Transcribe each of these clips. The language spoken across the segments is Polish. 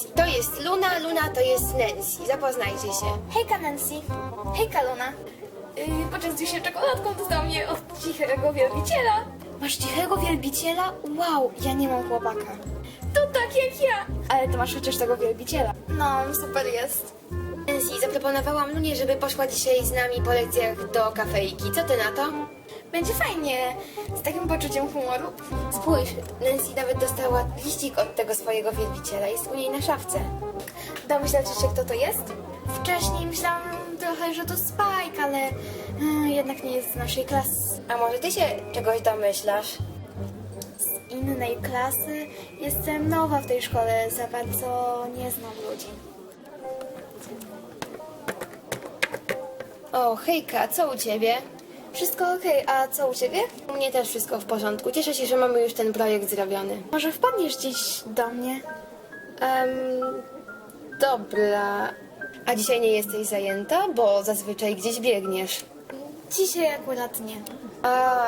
Nancy. To jest Luna, Luna to jest Nancy. Zapoznajcie się. Hejka Nancy. Hejka Luna. Yy, poczęstuj się czekoladką, to do mnie od cichego wielbiciela. Masz cichego wielbiciela? Wow, ja nie mam chłopaka. To tak jak ja. Ale ty masz chociaż tego wielbiciela. No, super jest. Nancy, zaproponowałam Lunie, żeby poszła dzisiaj z nami po lekcjach do kafejki. Co ty na to? Będzie fajnie, z takim poczuciem humoru. Spójrz, Nancy nawet dostała liścik od tego swojego wielbiciela. Jest u niej na szafce. Domyślacie się, kto to jest? Wcześniej myślałam trochę, że to Spike, ale yy, jednak nie jest z naszej klasy. A może ty się czegoś domyślasz? Z innej klasy. Jestem nowa w tej szkole, za bardzo nie znam ludzi. O, hejka, co u ciebie? Wszystko okej, a co u ciebie? U mnie też wszystko w porządku. Cieszę się, że mamy już ten projekt zrobiony. Może wpadniesz dziś do mnie? Em, dobra. A dzisiaj nie jesteś zajęta, bo zazwyczaj gdzieś biegniesz. Dzisiaj akurat nie. A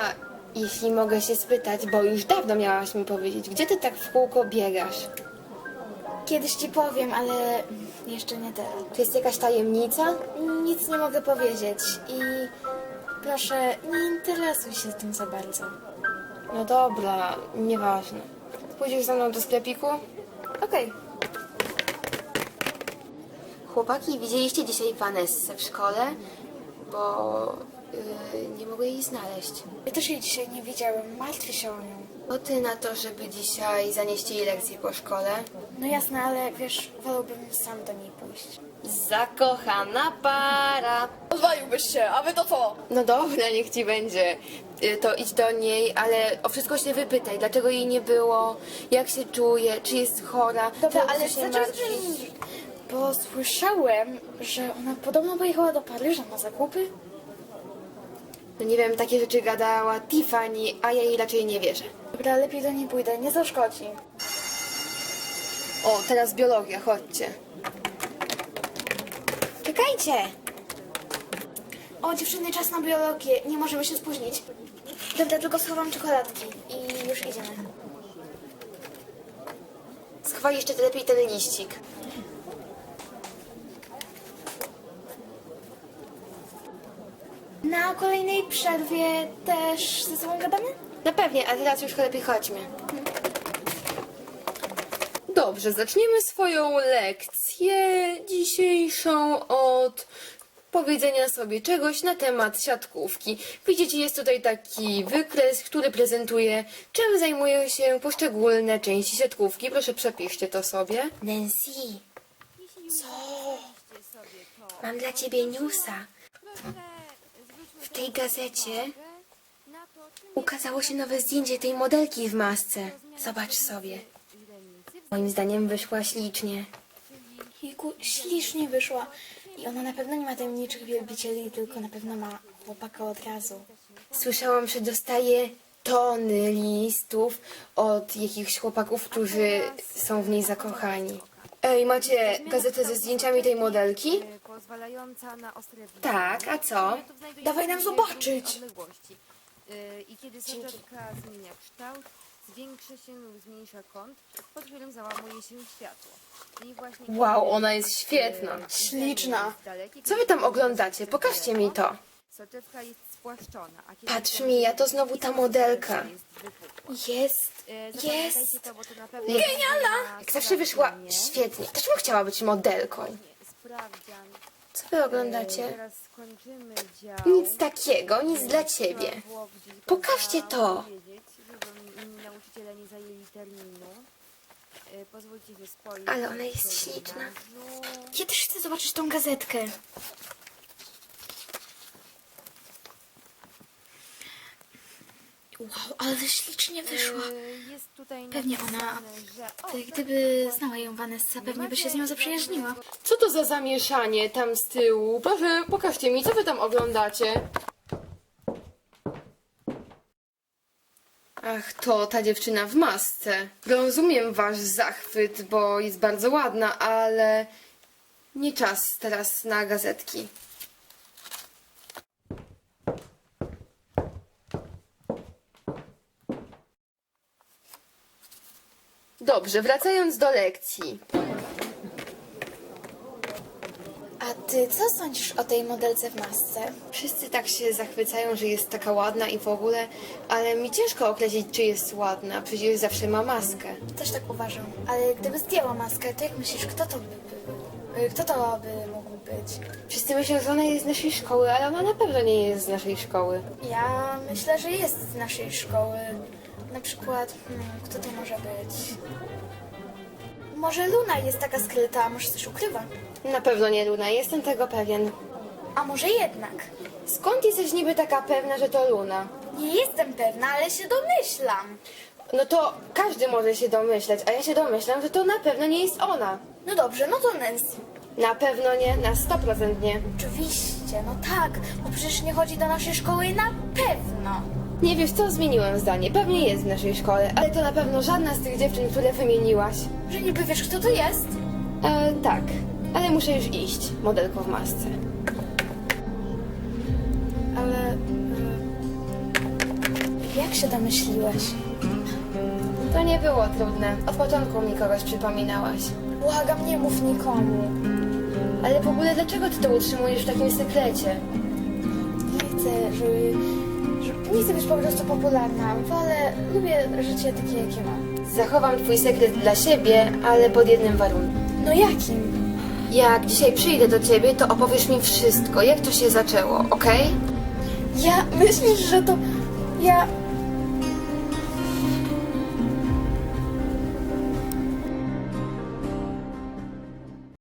jeśli mogę się spytać, bo już dawno miałaś mi powiedzieć, gdzie ty tak w kółko biegasz? Kiedyś ci powiem, ale jeszcze nie teraz. To jest jakaś tajemnica? Nic nie mogę powiedzieć i proszę, nie interesuj się tym za bardzo. No dobra, nieważne. Pójdziesz ze mną do sklepiku? Okej, Chłopaki, widzieliście dzisiaj Vanessę w szkole? Bo yy, nie mogę jej znaleźć. ja też jej dzisiaj nie widziałem, martwię się o nią. O ty na to, żeby dzisiaj zanieść jej lekcję po szkole? No jasne, ale wiesz, wolałbym sam do niej pójść. Zakochana para. Odwaliłbyś się, a wy to co? No dobra, niech ci będzie. Y, To idź do niej, ale o wszystko się wypytaj. Dlaczego jej nie było? Jak się czuje? Czy jest chora? Dobra, co ale się martwi? Bo słyszałem, że ona podobno pojechała do Paryża na zakupy. No nie wiem, takie rzeczy gadała Tiffany, a ja jej raczej nie wierzę. Dobra, lepiej do niej pójdę, nie zaszkodzi. O, teraz biologia, chodźcie. Czekajcie! O, dziewczyny, czas na biologię. Nie możemy się spóźnić. Dobra, tylko schowam czekoladki i już idziemy. Schowaj jeszcze lepiej ten liścik. Na kolejnej przerwie też ze sobą gadamy? No pewnie, a teraz już lepiej chodźmy. Dobrze, zaczniemy swoją lekcję dzisiejszą od powiedzenia sobie czegoś na temat siatkówki. Widzicie, jest tutaj taki wykres, który prezentuje, czym zajmują się poszczególne części siatkówki. Proszę, przepiszcie to sobie. Nancy, co? Mam dla ciebie newsa. W tej gazecie ukazało się nowe zdjęcie tej modelki w masce. Zobacz sobie. Moim zdaniem wyszła ślicznie. Jejku, ślicznie wyszła. I ona na pewno nie ma tajemniczych wielbicieli, tylko na pewno ma chłopaka od razu. Słyszałam, że dostaje tony listów od jakichś chłopaków, którzy są w niej zakochani. Ej, macie gazetę ze zdjęciami tej modelki? pozwalająca na ostre. Tak, a co? Dawaj nam zobaczyć. I kiedy soczewka zmienia kształt, zwiększa się lub zmniejsza kąt, pod którym załamuje się światło. I właśnie Wow, ona jest świetna. y, Śliczna. Co wy tam oglądacie? Pokażcie mi to. Soczewka jest spłaszczona, a kiedy Patrz, Mija, to znowu ta modelka. jest wypukła. Jest. Zapamiętajcie Jest. To, bo to na pewno Genialna! Jak zawsze wyszła świetnie. Też bym chciała być modelką. Sprawdzian. Co wy oglądacie? Teraz skończymy dział. Nic takiego, nic dla ciebie. Pokażcie to żeby inni nauczyciele nie zajęli terminu. E, Pozwólcie, że spojrzę. Ale ona jest śliczna. Ja też chcę zobaczyć tą gazetkę. Wow, ale ślicznie wyszła. E, Jest tutaj Pewnie ona, napisane, że... O, y, gdyby znała ją Vanessa, pewnie by się z nią zaprzyjaźniła. Co to za zamieszanie tam z tyłu? Proszę, pokażcie mi, co wy tam oglądacie? Ach, to ta dziewczyna w masce. Rozumiem wasz zachwyt, bo jest bardzo ładna, ale nie czas teraz na gazetki. Dobrze, wracając do lekcji. A ty co sądzisz o tej modelce w masce? Wszyscy tak się zachwycają, że jest taka ładna i w ogóle, ale mi ciężko określić, czy jest ładna, przecież zawsze ma maskę. Też tak uważam. Ale gdyby zdjęła maskę, to jak myślisz, kto to by był? Y, Kto to by mógł być? Wszyscy myślą, że ona jest z naszej szkoły, ale ona na pewno nie jest z naszej szkoły. Ja myślę, że jest z naszej szkoły. Na przykład, hmm, kto to może być? Może Luna jest taka skryta, może coś ukrywa. Na pewno nie Luna, jestem tego pewien. A może jednak? Skąd jesteś niby taka pewna, że to Luna? Nie jestem pewna, ale się domyślam. No to każdy może się domyśleć, a ja się domyślam, że to na pewno nie jest ona. No dobrze, no to Nancy. Na pewno nie, na 100% nie. Oczywiście, no tak, bo przecież nie chodzi do naszej szkoły na pewno. Nie wiesz co, zmieniłem zdanie. Pewnie jest w naszej szkole, ale to na pewno żadna z tych dziewczyn, które wymieniłaś. Że niby wiesz, kto to jest? E, tak, ale muszę już iść, modelko w masce. Ale... y, Jak się domyśliłeś? To nie było trudne. Od początku mi kogoś przypominałaś. Błagam, nie mów nikomu. Ale w ogóle dlaczego ty to utrzymujesz w takim sekrecie? Nie chcę, żeby... Nie chcę być po prostu popularna. Wolę, lubię życie takie, jakie mam. Zachowam twój sekret dla siebie, ale pod jednym warunkiem. No jakim? Jak dzisiaj przyjdę do ciebie, to opowiesz mi wszystko, jak to się zaczęło, okej? Ja... Myślisz, że to... Ja...